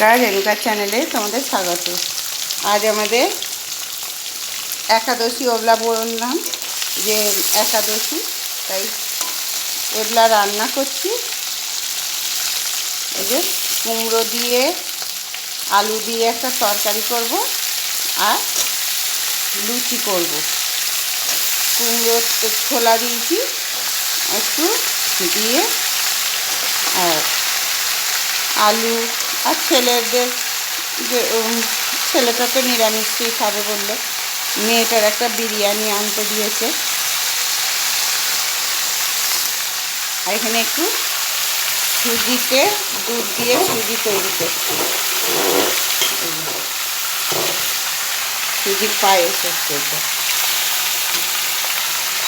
নমস্কার রেণুকার চ্যানেলে তোমাদের স্বাগত। আজ আমাদের একাদশী ওবলা বললাম যে একাদশী, তাই ওবলা রান্না করছি। এই যে কুমড়ো দিয়ে, আলু দিয়ে একটা তরকারি করব আর লুচি করব। কুমড়ো ছোলা দিয়েছি, একটু দিয়ে, আর আলু আর ছেলেদের যে ছেলেটা তো নিরামিষই খাবে বলল। মেয়েটার একটা বিরিয়ানি আনতে দিয়েছে। আর এখানে একটু সুজিতে দুধ দিয়ে সুজি তৈরি করছি। সুজির পায়েস হচ্ছে এটা।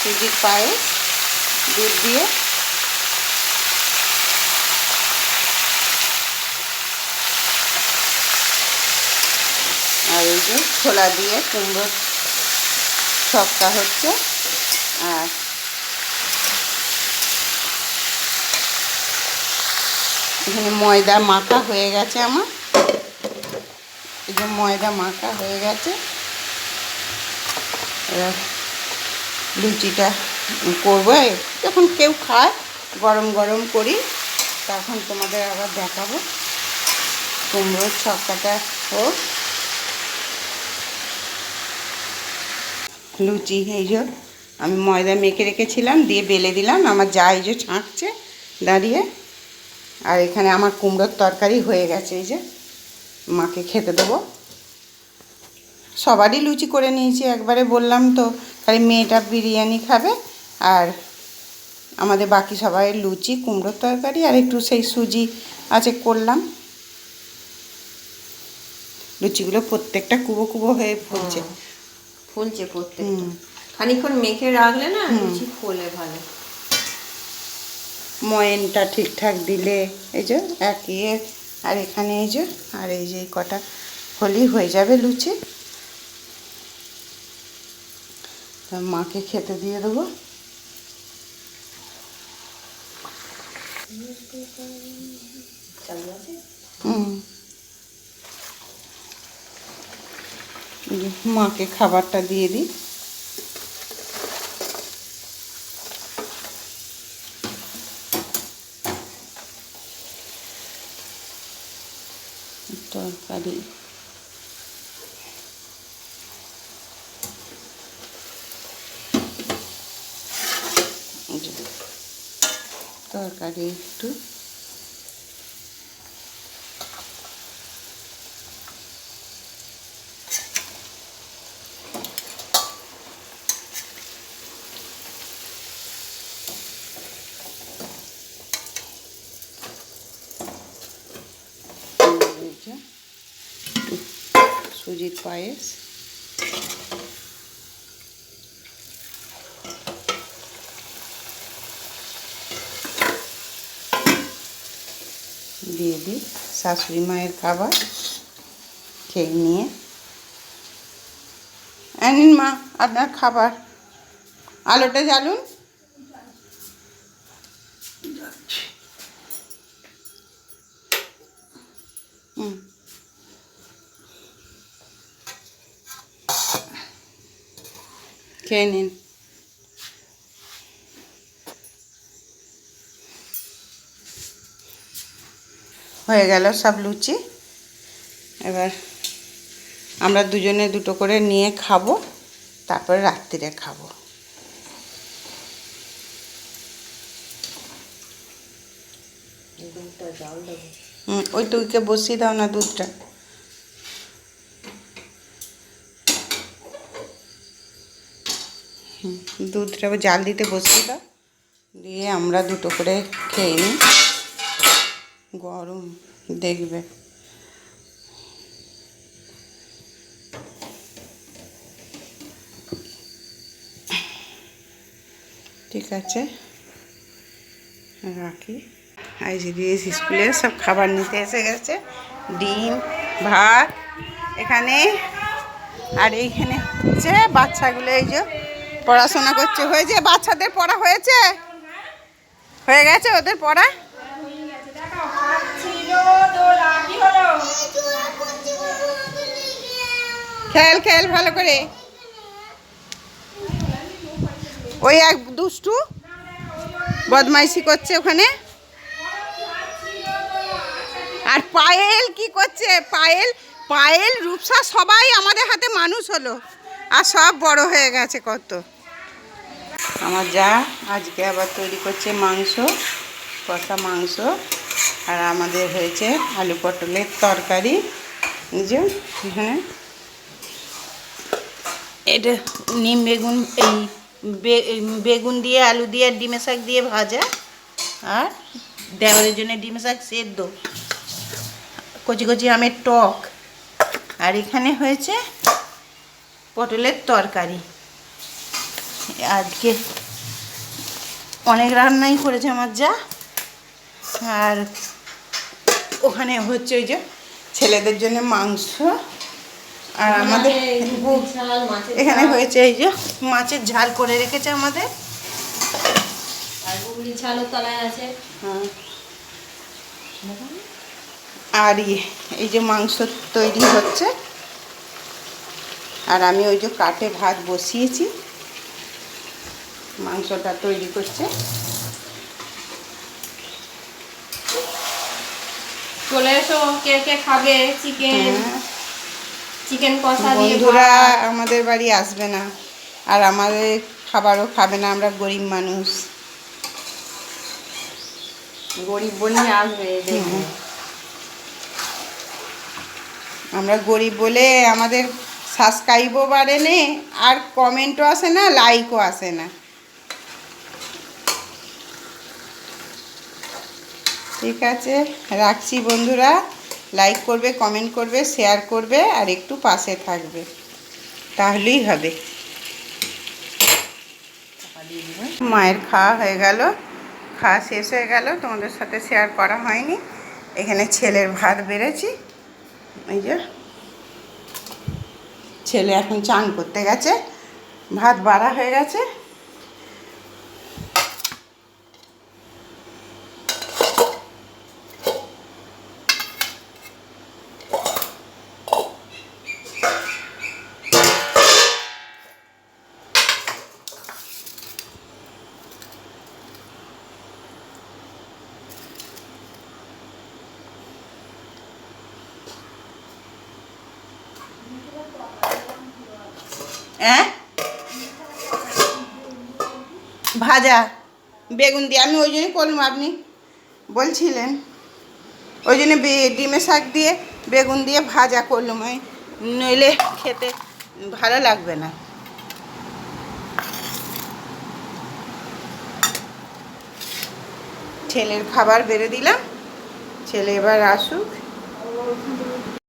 সুজির পায়েস দুধ দিয়ে আর এই যে ছোলা দিয়ে কুমড়ো ছক্কা হচ্ছে। আর এখানে ময়দা মাখা হয়ে গেছে আমার। এই যে ময়দা মাখা হয়ে গেছে। এবার লুচিটা করব। যখন কেউ খায়, গরম গরম করি, তখন তোমাদের আবার দেখাবো। কুমড়োর ছক্কাটা হোক। লুচি, এই যে আমি ময়দা মেখে রেখেছিলাম, দিয়ে বেলে দিলাম, আমার যা এই যে ছাঁকছে, দাঁড়িয়ে। আর এখানে আমার কুমড়োর তরকারি হয়ে গেছে, এই যে মাকে খেতে দেবো। সবারই লুচি করে নিয়েছি, একবারে বললাম তো খালি মেয়েটা বিরিয়ানি খাবে, আর আমাদের বাকি সবাই লুচি, কুমড়োর তরকারি, আর একটু সেই সুজি আছে করলাম। লুচিগুলো প্রত্যেকটা কুবো কুবো হয়ে ফুলছে ফুলছে প্রত্যেকটা। খানিক্ষণ মেখে রাখলে না। লুচি ফোলে ভালো। ময়নটা ঠিকঠাক দিলে এই যে এক, আর এখানে এই যে আর এই যে কটা হলেই হয়ে যাবে লুচি। মাকে খেতে দিয়ে দেবো। হুম এই যে মাকে খাবারটা দিয়ে দিই। তরকারি। তরকারি একটু এই যে, একটু সুজির পায়েস। দিয়ে দিই শাশুড়ি মায়ের খাবার, খেয়ে নিয়ে। এই নিন মা, আপনার খাবার। আলোটা জ্বালুন। হুম। খেয়ে নিন হয়ে গেল সব লুচি। এবার আমরা দুজনে দুটো করে নিয়ে খাব তারপরে রাত্রিরে খাব। ওই টুইকে বসিয়ে দাও না দুধটা। দুধটা জাল দিতে বসিয়ে দাও। দিয়ে আমরা দুটো করে খেয়ে নিই। গরম, দেখবে। ঠিক আছে। রাখি। আইসিডিএস স্কুলে, সব খাবার নিতে এসে গেছে। ডিম, ভাত, এখানে, আর এইখানে হচ্ছে বাচ্চাগুলো, এই যে পড়াশোনা করছে। হয়েছে? বাচ্চাদের পড়া হয়েছে? হয়ে গেছে ওদের পড়া? খেল খেল ভালো করে। ওই এক দুষ্টু বদমাইশি করছে ওখানে। আর পায়েল কি করছে? পায়েল পায়েল, রূপসা সবাই আমাদের হাতে মানুষ হলো। আর সব বড় হয়ে গেছে কত। আমার যা আজকে আবার তৈরি করছে মাংস, কষা মাংস, আর আমাদের হয়েছে আলু পটলের তরকারি। যে এখানে এটা নিম বেগুন, এই বেগুন দিয়ে, আলু দিয়ে ডিমের শাক দিয়ে ভাজা, আর দেওয়ারের জন্য ডিমের শাক সেদ্ধ। কচি কচি আমের টক। আর এখানে হয়েছে পটলের তরকারি। আজকে অনেক রান্নাই করেছে আমার যা। আর ওখানে হচ্ছে ওই যে ছেলেদের জন্য মাংস। আর আমাদের এখানে হয়েছে এই যে মাছের ঝাল করে রেখেছে আমাদের। আর হ্যাঁ। আর ইয়ে এই যে মাংস তৈরি হচ্ছে। আর আমি ওই যে কাটে ভাত বসিয়েছি। মাংসটা তৈরি করছে। চলে এসো কে কে খাবে চিকেন হ্যাঁ। চিকেন কষা দিয়ে বন্ধুরা আমাদের বাড়ি আসবে না আর আমাদের খাবারও খাবে না আমরা গরিব মানুষ। গরিব বলে আসবে দেখবে। আমরা গরিব বলে আমাদের সাবস্ক্রাইবও বাড়ে নে আর কমেন্টও আসে না লাইকও আসে না। ঠিক আছে, রাখছি বন্ধুরা। লাইক করবে কমেন্ট করবে শেয়ার করবে, আর একটু পাশে থাকবে। তাহলেই হবে। মায়ের খাওয়া হয়ে গেল। খাওয়া শেষ হয়ে গেল। তোমাদের সাথে শেয়ার করা হয়নি। এখানে ছেলের ভাত বেড়েছি। এই যে। ছেলে এখন চান করতে গেছে। ভাত বাড়া হয়ে গেছে। হ্যাঁ? ভাজা। বেগুন দিয়ে। আমি ওই জন্যই করলাম আপনি বলছিলেন। ওই জন্য ডিমের শাক দিয়ে বেগুন দিয়ে ভাজা করলাম। ওই নইলে খেতে ভালো লাগবে না। ছেলের খাবার বেড়ে দিলাম। ছেলে এবার আসুক।